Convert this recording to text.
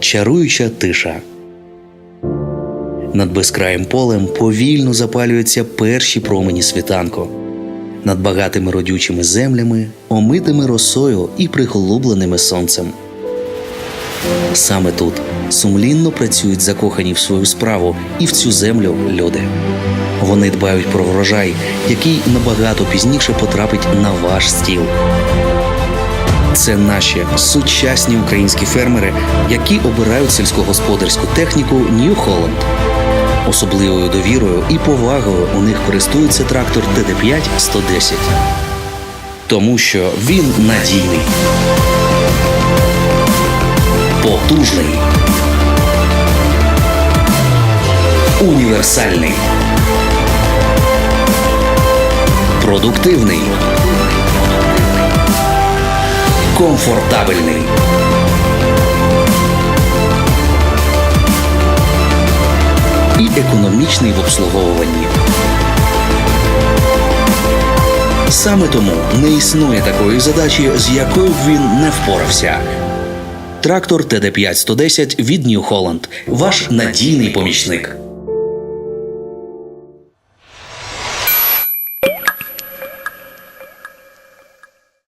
Чаруюча тиша. Над безкраїм полем повільно запалюються перші промені світанку. Над багатими родючими землями, омитими росою і приголубленими сонцем. Саме тут сумлінно працюють закохані в свою справу і в цю землю люди. Вони дбають про врожай, який набагато пізніше потрапить на ваш стіл. Це наші сучасні українські фермери, які обирають сільськогосподарську техніку New Holland. Особливою довірою і повагою у них користується трактор ТД5 110. Тому що він надійний, потужний, універсальний, продуктивний, комфортабельний. і економічний в обслуговуванні. Саме тому не існує такої задачі, з якою б він не впорався. Трактор ТД5 110 від New Holland – ваш надійний помічник.